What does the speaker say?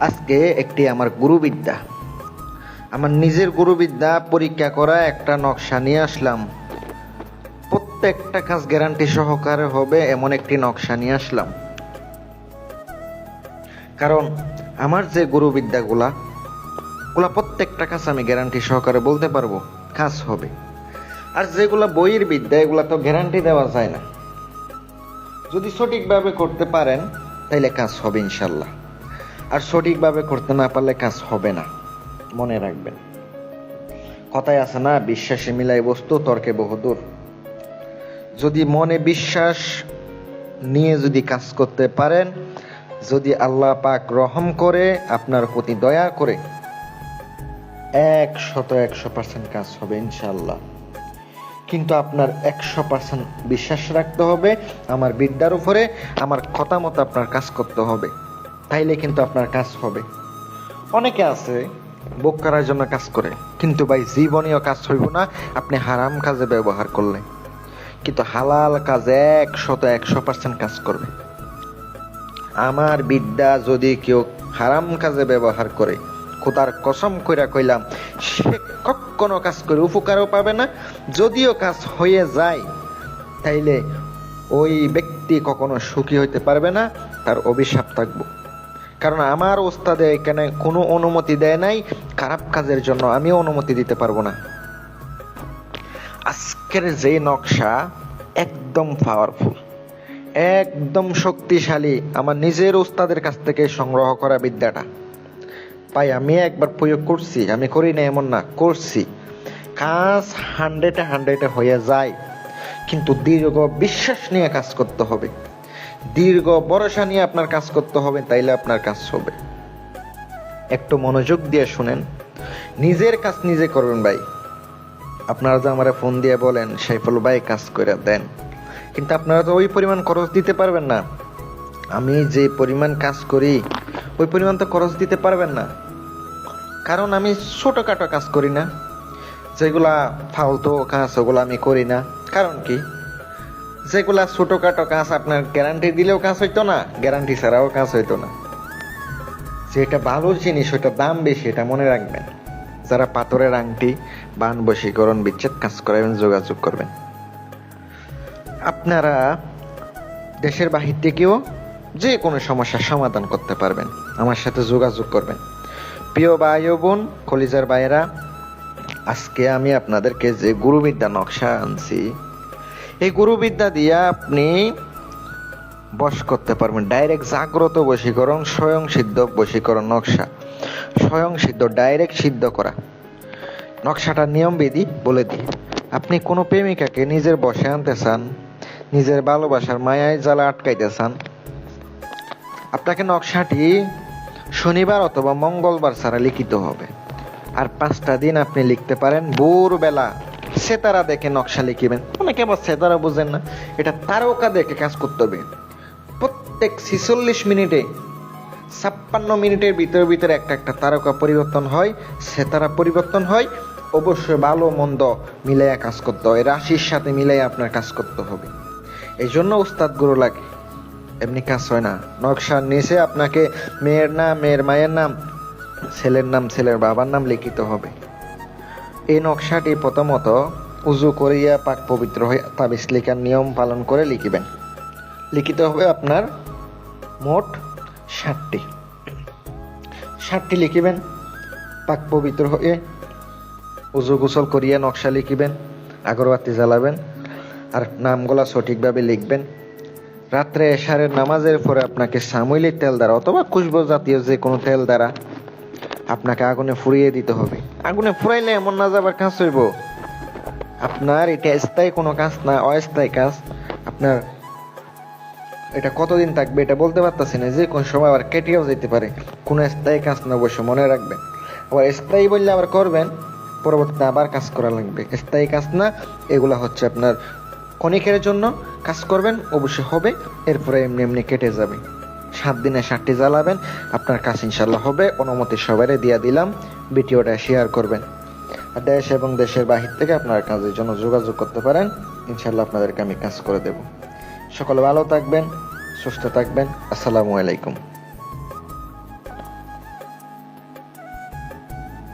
আজকে একটি আমার গুরুবিদ্যা। আমার নিজের গুরুবিদ্যা পরীক্ষা করা একটা নকশা নিয়ে আসলাম। প্রত্যেকটা কাজ গ্যারান্টি সহকারে হবে এমন একটি নকশা নিয়ে আসলাম। কারণ আমার যে গুরুবিদ্যাগুলা, ওগুলা প্রত্যেকটা কাজ আমি গ্যারান্টি সহকারে বলতে পারব, কাজ হবে। আর যেগুলা বইয়ের বিদ্যা, এগুলা তো গ্যারান্টি দেওয়া যায় না। যদি সঠিকভাবে করতে পারেন, তাইলে কাজ হবে ইনশাল্লাহ। আর সঠিকভাবে করতে না পারলে কাজ হবে না। মনে রাখবেন। কথায় আছে না, বিশ্বাসে মিলাই বস্তু, তর্কে বহুদূর। যদি মনে বিশ্বাস নিয়ে যদি কাজ করতে পারেন, যদি আল্লাহ পাক রহম করে, আপনার প্রতি দয়া করে, একশত একশো পার্সেন্ট কাজ হবে ইনশাল্লাহ কিন্তু আপনার একশো পার্সেন্ট বিশ্বাস রাখতে হবে, আমার বিদ্যার উপরে, আমার কথা মতো আপনার কাজ করতে হবে। তাইলে কিন্তু আপনার কাজ হবে। অনেকে আছে, বুক করার জন্য কাজ করে, কিন্তু ভাই জীবনীয় কাজ হইব না, আপনি হারাম কাজে ব্যবহার করলে। কিন্তু হালাল কাজে একশত একশো পার্সেন্ট কাজ করবে। আমার বিদ্যা যদি কেউ হারাম কাজে ব্যবহার করে, খোদার কসম কইরা কইলাম, সে কখনো কাজ করে উপকারও পাবে না, যদিও কাজ হয়ে যায়, তাইলে ওই ব্যক্তি কখনো সুখী হইতে পারবে না, তার অভিশাপ থাকব। কারণ আমার ওস্তাদে এখানে কোনো অনুমতি দেয় নাই খারাপ কাজের জন্য, আমিও অনুমতি দিতে পারব না। আজকের যে নকশা একদম পাওয়ারফুল একদম শক্তিশালী, আমার নিজের ওস্তাদের কাছ থেকে সংগ্রহ করা বিদ্যাটা। পাই আমি একবার প্রয়োগ করছি, আমি করি না, এমন না, করছি। কাজ হান্ড্রেডে হান্ড্রেডে হয়ে যায়, কিন্তু দীর্ঘ বিশ্বাস নিয়ে কাজ করতে হবে। দীর্ঘ ভরসা নিয়ে আপনার কাজ করতে হবে, তাইলে আপনার কাজ হবে। একটু মনোযোগ দিয়ে শুনেন। নিজের কাজ নিজে করবেন ভাই। আপনারা যে আমার ফোন দিয়ে বলেন, সাইফুল ভাই কাজ করে দেন। কিন্তু আপনারা তো ওই পরিমাণ খরচ দিতে পারবেন না। আমি যে পরিমাণ কাজ করি, ওই পরিমাণ তো খরচ দিতে পারবেন না। কারণ আমি ছোটোখাটো কাজ করি না। যেগুলা ফালতু কাজ, ওগুলো আমি করি না। কারণ কি? যেগুলা ছোটোখাটো কাজ আপনার গ্যারান্টি দিলেও কাজ হইতো না গ্যারান্টি ছাড়াও কাজ হইতো না। যেটা ভালো জিনিস ওইটা দাম বেশি, এটা মনে রাখবেন। যারা পাথরের আংটি, বান বশীকরণ, বিচ্ছেদ কাজ করাবেন, যোগাযোগ করবেন। আপনারা দেশের বাহির থেকেও যে কোনো সমস্যার সমাধান করতে পারবেন। আমার সাথে যোগাযোগ করবেন। প্রিয় ভাই ও বোন, কলিজার ভাইয়েরা, আজকে আমি আপনাদেরকে যে গুরুবিদ্যা নকশা আনছি এই গুরুবিদ্যা দিয়ে আপনি বশ করতে পারবেন। ডাইরেক্ট জাগ্রত বশীকরণ, স্বয়ং সিদ্ধ বশীকরণ নকশা। স্বয়ং সিদ্ধ ডাইরেক্ট সিদ্ধ করা। নকশাটার নিয়মবিধি বলে দিই। আপনি কোনো প্রেমিকাকে নিজের বসে আনতে চান, নিজের ভালোবাসার মায়ায় জ্বালা আটকাইতে চান, আপনাকে নকশাটি শনিবার অথবা মঙ্গলবার ছাড়া লিখিত হবে। আর পাঁচটা দিন আপনি লিখতে পারেন ভোরবেলা। সেতারা দেখে নকশা লিখিবেন। অনেকে আবার সেতারা বুঝেন না। এটা তারকা দেখে কাজ করতে হবে। প্রত্যেক ছিচল্লিশ মিনিটে, ছাপ্পান্ন মিনিটের ভিতরে ভিতরে একটা একটা তারকা পরিবর্তন হয়, সেতারা পরিবর্তন হয়। অবশ্যই ভালো মন্দ মিলাইয়া কাজ করতে হয় রাশির সাথে মিলাইয়া আপনার কাজ করতে হবে। এই জন্য উস্তাদ গুরু লাগে। এমনি কাজ হয় না। নকশার নিচে আপনাকে মেয়ের নাম, মেয়ের মায়ের নাম, ছেলের নাম, ছেলের বাবার নাম লিখিত হবে। এই নকশাটি প্রথমত উজু করিয়া পাক পবিত্র হয়ে তাবিজ লিখার নিয়ম পালন করে লিখিবেন। লিখিত হবে আপনার মোট ষাটটি। ষাটটি লিখিবেন, পাক পবিত্র হয়ে উজু গোসল করিয়া নকশা লিখিবেন, আগরবাতি জ্বালাবেন, আর নামগুলা সঠিকভাবে লিখবেন। রাত্রে এশারের নামাজের পরে আপনাকে সামুইলের তেল দ্বারা অথবা খুশবু জাতীয় যে কোনো তেল দ্বারা আপনাকে আগুনে ফুরিয়ে দিতে হবে। আগুনে ফুরাইলে এমন না যাবার কাজ হইব। আপনার এটা স্থায়ী কোনো কাজ না, অস্থায়ী কাজ। আপনার এটা কতদিন থাকবে এটা বলতে পারতেছি না, যে কোন সময় আবার কেটেও যেতে পারে। কোনো স্থায়ী কাজ না অবশ্য মনে রাখবেন। আবার স্থায়ী বললে আবার করবেন, পরবর্তীতে আবার কাজ করা লাগবে। স্থায়ী কাজ না, এগুলা হচ্ছে আপনার ক্ষণিকের জন্য কাজ করবেন অবশ্যই হবে, এরপরে এমনি এমনি কেটে যাবে। সাত দিনে সাতটি জ্বালাবেন। আপনার কাজ ইনশাল্লাহ হবে। অনুমতি সবাইরে দিয়ে দিলাম। ভিডিওটা শেয়ার করবেন। দেশ এবং দেশের বাহির থেকে আপনার কাজের জন্য যোগাযোগ করতে পারেন। ইনশাল্লাহ আপনাদেরকে আমি কাজ করে দেব। সকলে ভালো থাকবেন, সুস্থ থাকবেন। আসসালামু আলাইকুম।